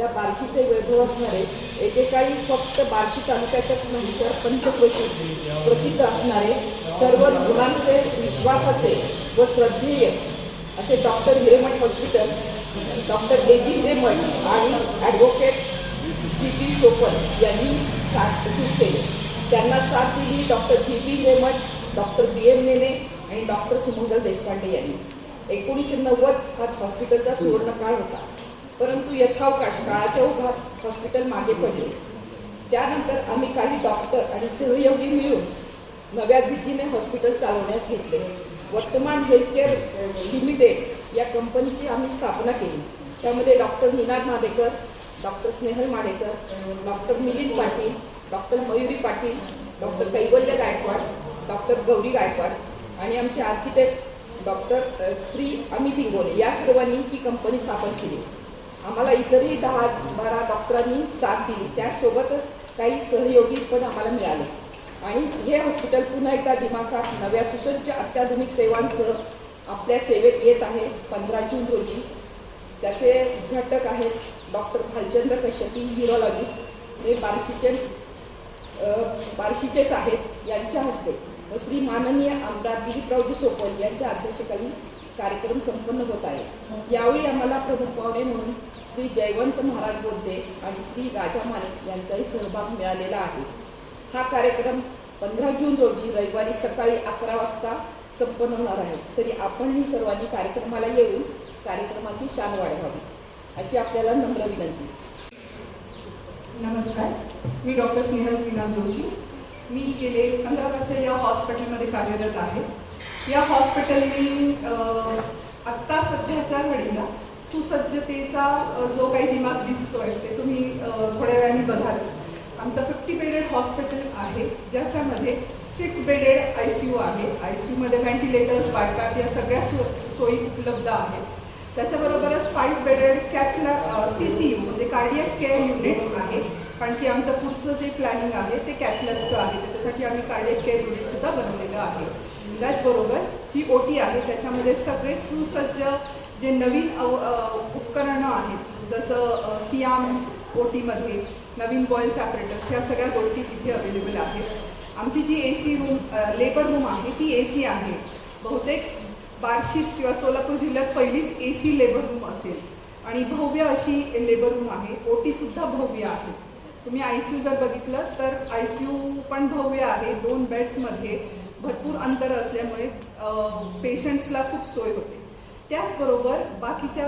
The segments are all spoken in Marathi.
आपल्या बार्शीचे वैभव असणारे एकेकाळी फक्त बार्शी तालुक्याच्याच नाही तर पंचक्रोशी प्रसिद्ध असणारे सर्व गुणांचे विश्वासाचे व श्रद्धेय असे doctor Hiremath hospital doctor A G Hiremath आणि ॲडव्होकेट जी पी सोपल यांनी साथ सुरू केले. त्यांना साथ दिली doctor G P Hiremath doctor B M Nene आणि डॉक्टर सुमंगल देशपांडे यांनी. एकोणीसशे नव्वद हा हॉस्पिटलचा सुवर्णकाळ होता. परंतु यथावकाश काळाच्या ओघात हॉस्पिटल मागे पडले. त्यानंतर आम्ही काही डॉक्टर आणि सहयोगी मिळून नव्या जिद्दीने हॉस्पिटल चालवण्यास घेतले. वर्तमान हेल्थकेअर लिमिटेड या कंपनीची आम्ही स्थापना केली. त्यामध्ये doctor Ninad Madekar doctor Snehal Madekar doctor Milind Patil doctor Mayuri Patil doctor Kaivalya Gaikwad doctor Gauri Gaikwad आणि आमचे आर्किटेक्ट डॉक्टर श्री अमित इंगोले या सर्वांनी ही कंपनी स्थापन केली. आम्हाला इतरही दहा बारा डॉक्टरांनी साथ दिली. त्यासोबतच काही सहयोगी पण आम्हाला मिळाले. आणि हे हॉस्पिटल पुन्हा एकदा दिमाखात नव्या सुसज्ज अत्याधुनिक सेवांसह आपल्या सेवेत येत आहे. पंधरा जून रोजी त्याचे उद्घाटक आहेत डॉक्टर भालचंद्र कश्यपी युरोलॉजिस्ट हे बार्शीचे बार्शीचेच आहेत यांच्या हस्ते. व श्री माननीय आमदार दिलीपरावजी सोपल यांच्या अध्यक्षतेखाली कार्यक्रम संपन्न होत आहे. यावेळी आम्हाला प्रमुख पाहुणे म्हणून श्री जयवंत महाराज बोद्धे आणि श्री राजा माने यांचाही सहभाग मिळालेला आहे. हा कार्यक्रम पंधरा जून रोजी रविवारी सकाळी अकरा वाजता संपन्न होणार आहे. तरी आपणही सर्वांनी कार्यक्रमाला येऊन कार्यक्रमाची शान वाढवावी. अशी आपल्याला नम्र विनंती. नमस्कार. मी डॉक्टर स्नेहल विनाथ जोशी मी गेले पंधरा वर्ष या हॉस्पिटलमध्ये कार्यरत आहे. या हॉस्पिटलनी आत्ता सध्याच्या घडीला सुसज्जतेचा जो काही दिमाग दिसतोय ते तुम्ही थोड्या वेळाने बघालच आमचं फिफ्टी बेडेड हॉस्पिटल आहे ज्याच्यामध्ये six bedded I C U आहे. आय सी यूमध्ये व्हेंटिलेटर्स बायपॅप या सगळ्या सो सोयी उपलब्ध आहेत. त्याच्याबरोबरच फाईव्ह बेडेड कॅथला सी सी यू म्हणजे कार्डियक केअर युनिट आहे. कारण की आमचं पुढचं जे प्लॅनिंग आहे ते कॅथलॅबचं आहे. त्याच्यासाठी आम्ही कार्डियक केअर युनिटसुद्धा बनवलेलं आहे. त्याचबरोबर जी ओ टी आहे त्याच्यामध्ये सगळे सुसज्ज जे नवीन अव उपकरणं आहेत जसं सियाम ओ टीमध्ये नवीन बॉईल सॅपरेटर्स ह्या सगळ्या गोष्टी तिथे अवेलेबल आहेत. आमची जी A C room labour room आहे ती ए सी आहे. बहुतेक बार्शीत किंवा सोलापूर जिल्ह्यात पहिलीच ए सी लेबर रूम असेल. आणि भव्य अशी लेबर रूम आहे. ओ टीसुद्धा भव्य आहे. तुम्ही आय सी यू जर बघितलं तर आय सी यू पण भव्य आहे. दोन बेड्समध्ये भरपूर अंतर असल्यामुळे पेशंट्सला खूप सोय होते. त्याचबरोबर बाकीच्या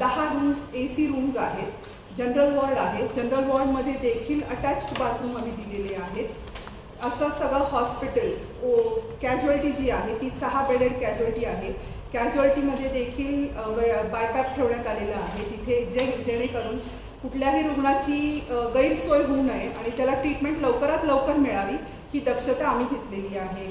दहा रूम्स ए सी रूम्स आहेत. जनरल वॉर्ड आहे जनरल वॉर्डमध्ये देखील अटॅच्ड बाथरूम आम्ही दिलेले आहेत. असं सगळं हॉस्पिटल ओ कॅज्युअल्टी जी आहे ती सहा बेडेड कॅज्युअल्टी आहे. कॅज्युअल्टीमध्ये देखील बायपॅप ठेवण्यात आलेलं आहे. जिथे जे जेणेकरून कुठल्याही रुग्णाची गैरसोय होऊ नये आणि त्याला ट्रीटमेंट लवकरात लवकर मिळावी ही दक्षता आम्ही घेतलेली आहे.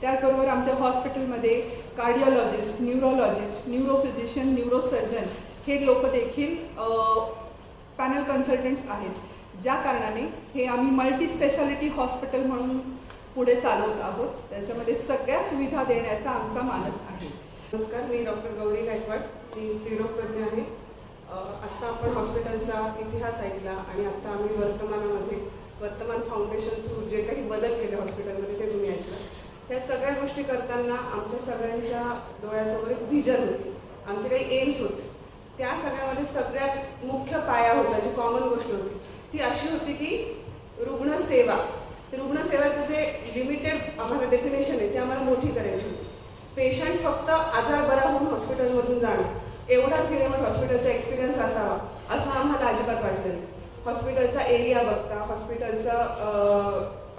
त्याचबरोबर आमच्या हॉस्पिटलमध्ये कार्डिओलॉजिस्ट न्यूरोलॉजिस्ट न्यूरोफिजिशियन न्यूरोसर्जन हे लोक देखील पॅनल कन्सल्टंट्स आहेत. ज्या कारणाने हे आम्ही मल्टी स्पेशालिटी हॉस्पिटल म्हणून पुढे चालवत आहोत. त्याच्यामध्ये सगळ्या सुविधा देण्याचा आमचा मानस आहे. नमस्कार मी डॉक्टर गौरी गायकवाड. मी स्त्रीरोगतज्ञ आहे. आत्ता आपण हॉस्पिटलचा इतिहास ऐकला आणि आत्ता आम्ही वर्तमानामध्ये वर्तमान फाउंडेशन थ्रू जे काही बदल केले हॉस्पिटलमध्ये ते तुम्ही ऐकलं. त्या सगळ्या गोष्टी करताना आमच्या सगळ्यांच्या डोळ्यासमोर एक व्हिजन होती. आमचे काही एम्स होते. त्या सगळ्यामध्ये सगळ्यात मुख्य पाया होता जी कॉमन गोष्ट होती ती अशी होती की रुग्णसेवा रुग्णसेवाचं जे लिमिटेड आम्हाला डेफिनेशन आहे ते आम्हाला मोठी करायची होती. पेशंट फक्त आजार बरा होऊन हॉस्पिटलमधून जाणं. एवढाच हिरेमठ हॉस्पिटलचा एक्सपिरियन्स असावा असं आम्हाला अजिबात वाटलं नाही. हॉस्पिटलचा एरिया बघता हॉस्पिटलचा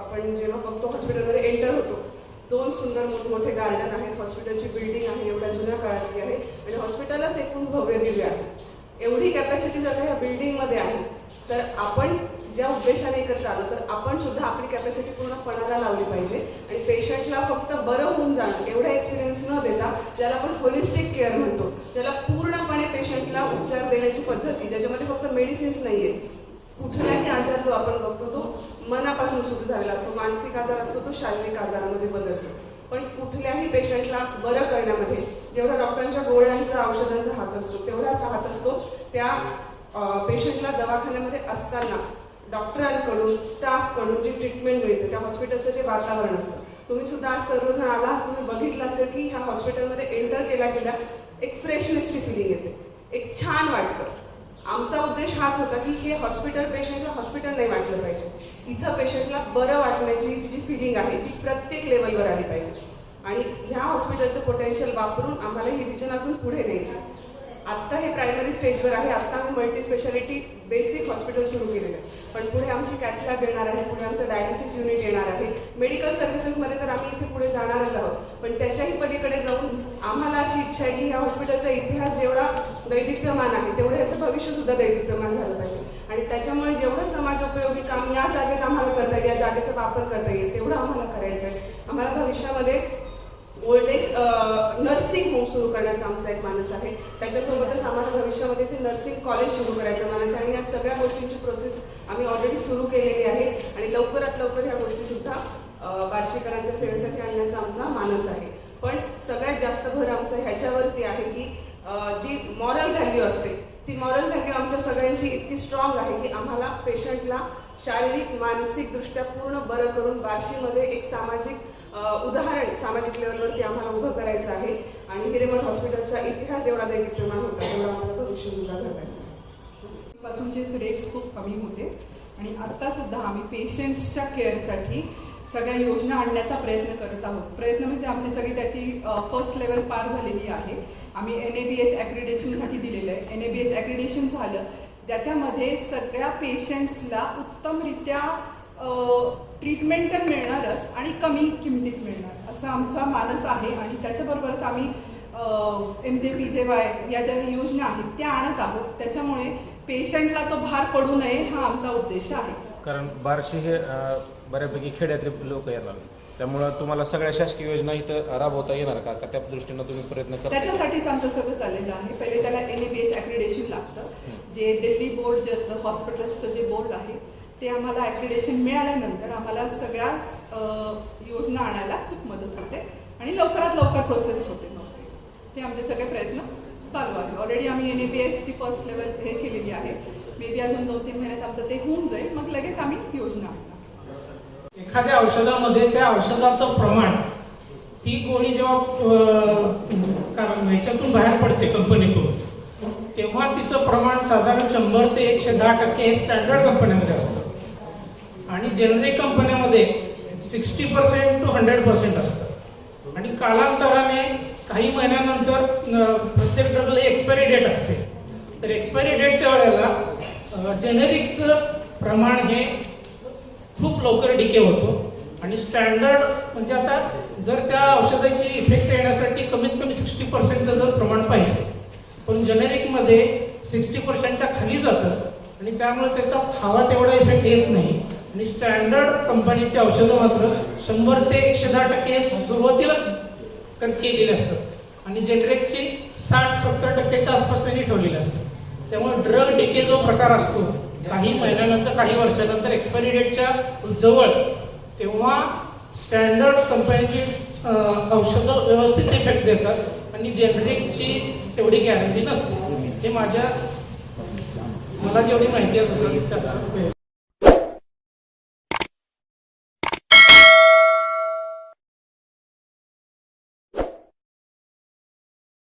आपण जेव्हा बघतो हॉस्पिटलमध्ये एंटर होतो. दोन सुंदर मोठमोठे गार्डन आहेत हॉस्पिटलची बिल्डिंग आहे एवढ्या जुन्या काळातली आहे. आणि हॉस्पिटलच एकूण भव्य दिव्य आहे. एवढी कॅपॅसिटी जर का ह्या बिल्डिंगमध्ये आहे तर आपण ज्या उद्देशाने एकत्र आलो तर आपण सुद्धा आपली कॅपॅसिटी पूर्ण पणाला लावली पाहिजे. आणि पेशंटला फक्त बरं होऊन जाणं एवढा एक्सपिरियन्स न देता ज्याला आपण होलिस्टिक केअर म्हणतो ज्याला पूर्णपणे पेशंटला उपचार देण्याची पद्धती ज्याच्यामध्ये फक्त मेडिसिन्स नाही आहे कुठलाही आजार जो आपण बघतो तो मनापासून सुरू झालेला असतो. मानसिक आजार असतो तो शारीरिक आजारामध्ये बदलतो. पण कुठल्याही पेशंटला बरं करण्यामध्ये जेवढा डॉक्टरांच्या गोळ्यांचा औषधांचा हात असतो तेवढाच हात असतो त्या पेशंटला दवाखान्यामध्ये असताना डॉक्टरांकडून स्टाफकडून जी ट्रीटमेंट मिळते त्या हॉस्पिटलचं जे वातावरण असतं तुम्ही सुद्धा आज सर्वजण आला तुम्ही बघितलं असेल की ह्या हॉस्पिटलमध्ये एंटर केल्या गेल्या एक फ्रेशनेसची फिलिंग येते. एक छान वाटतं. आमचा उद्देश हाच होता की हे हॉस्पिटल पेशंटला हॉस्पिटल नाही वाटलं पाहिजे. इथं पेशंटला बरं वाटण्याची जी फिलिंग आहे ती प्रत्येक लेवलवर आली पाहिजे. आणि ह्या हॉस्पिटलचं पोटेन्शियल वापरून आम्हाला ही रिजन अजून पुढे न्यायची आत्ता हे प्रायमरी स्टेजवर आहे. आत्ता आम्ही मल्टी स्पेशालिटी बेसिक हॉस्पिटल सुरू केलेलं आहे. पण पुढे आमची कॅथ लॅब येणार आहे. पुढे आमचं डायलिसिस युनिट येणार आहे. मेडिकल सर्व्हिसेसमध्ये तर आम्ही इथे पुढे जाणारच आहोत. पण त्याच्याही पलीकडे जाऊन आम्हाला अशी इच्छा आहे की ह्या हॉस्पिटलचा इतिहास जेवढा दैदिप्यमान आहे तेवढं ह्याचं भविष्यसुद्धा दैदिप्यमान झालं पाहिजे. आणि त्याच्यामुळे जेवढं समाजोपयोगी काम या जागेत आम्हाला करता येईल या जागेचा वापर करता येईल तेवढं आम्हाला करायचं आहे आम्हाला भविष्यामध्ये ओल्ड एज नर्सिंग होम सुरू करण्याचा आमचा एक मानस आहे. त्याच्यासोबतच आम्हाला भविष्यामध्ये ते नर्सिंग कॉलेज सुरू करायचं मानस आहे. आणि या सगळ्या गोष्टींची प्रोसेस आम्ही ऑलरेडी सुरू केलेली आहे. आणि लवकरात लवकर ह्या गोष्टीसुद्धा बार्शीकरांच्या सेवेसाठी आणण्याचा आमचा मानस आहे. पण सगळ्यात जास्त भर आमचं ह्याच्यावरती आहे की जी मॉरल व्हॅल्यू असते ती मॉरल व्हॅल्यू आमच्या सगळ्यांची इतकी स्ट्रॉंग आहे की आम्हाला पेशंटला शारीरिक मानसिक दृष्ट्या पूर्ण बरं करून बार्शीमध्ये एक सामाजिक उदाहरण सामाजिक लेवलवरती आम्हाला उभं करायचं आहे. आणि हिरेमठ हॉस्पिटलचा इतिहास जेवढा दैनिकप्रमाण होता तेवढा आम्हाला भविष्य सुद्धा करायचा पासूनचे रेट्स खूप कमी होते आणि आत्तासुद्धा आम्ही पेशंट्सच्या केअरसाठी सगळ्या योजना आणण्याचा प्रयत्न करत आहोत. प्रयत्न म्हणजे आमची सगळी त्याची फर्स्ट लेवल पार झालेली आहे. आम्ही एन ए बी एच ॲक्रिडेशनसाठी दिलेलं आहे. एन ए बी एच ॲक्रिडेशन झालं. ज्याच्यामध्ये सगळ्या पेशंट्सला उत्तमरित्या ट्रीटमेंट तर मिळणारच आणि कमी किमतीत मिळणार असा आमचा मानस आहे आणि त्याच्याबरोबरच आम्ही एम जे पी जे वाय या ज्या योजना आहेत त्या आणत आहोत. त्याच्यामुळे पेशंटला तो भार पडू नये हा आमचा उद्देश आहे. कारण बार्शी हे बऱ्यापैकी खेड्यातले लोक येणार. त्यामुळं तुम्हाला सगळ्या शासकीय योजना इथं राबवता येणार का? का त्या दृष्टीनं तुम्ही प्रयत्न करता? त्याच्यासाठीच आमचं सगळं चाललेलं आहे. पहिले त्याला एन ए बी एच ॲक्रिडेशन लागतं. जे दिल्ली बोर्ड जे असतं हॉस्पिटल्सचं जे बोर्ड आहे ते आम्हाला ॲक्रिडेशन मिळाल्यानंतर आम्हाला सगळ्या योजना आणायला खूप मदत होते आणि लवकरात लवकर प्रोसेस होते. नव्हते ते. आमचे सगळे प्रयत्न चालू आहे ऑलरेडी आम्ही एन ए बी एसची फर्स्ट लेवल हे केलेली आहे. मे बी अजून दोन तीन महिन्यात आमचं ते होऊन जाईल. मग लगेच आम्ही योजना आणणार. एखाद्या औषधामध्ये त्या औषधाचं प्रमाण ती गोळी जेव्हा ह्याच्यातून बाहेर पडते कंपनीतून तेव्हा तिचं प्रमाण साधारण शंभर ते एकशे दहा टक्के हे स्टँडर्ड कंपन्यांमध्ये असतं. जेनरिक कंपन्यामध्ये sixty percent to hundred percent असतं. आणि कालांतराने काही महिन्यानंतर प्रत्येक ड्रगला एक्सपायरी डेट असते. तर एक्सपायरी डेटच्या वेळेला जेनेरिकचं प्रमाण हे खूप लवकर डिके होतो. आणि स्टँडर्ड म्हणजे आता जर त्या औषधाची इफेक्ट येण्यासाठी कमीत कमी सिक्स्टी पर्सेंट जर प्रमाण पाहिजे पण जेनेरिकमध्ये सिक्स्टी पर्सेंटच्या खाली जातं आणि त्यामुळे त्याचा हवा तेवढा इफेक्ट येत नाही. आणि स्टँडर्ड कंपनीची औषधं मात्र शंभर ते एकशे दहा टक्के हे सुरुवातीलाच केलेले असतात. आणि जेनेरिकची साठ सत्तर टक्क्याच्या आसपास त्यांनी ठेवलेले असतात. त्यामुळे ड्रग डिके जो प्रकार असतो काही महिन्यानंतर काही वर्षानंतर एक्सपायरी डेटच्या जवळ तेव्हा स्टँडर्ड कंपनीची औषधं व्यवस्थित इफेक्ट देतात. आणि जेनरिकची तेवढी गॅरंटी नसते. हे माझ्या मला जेवढी माहिती आहे तसं त्याला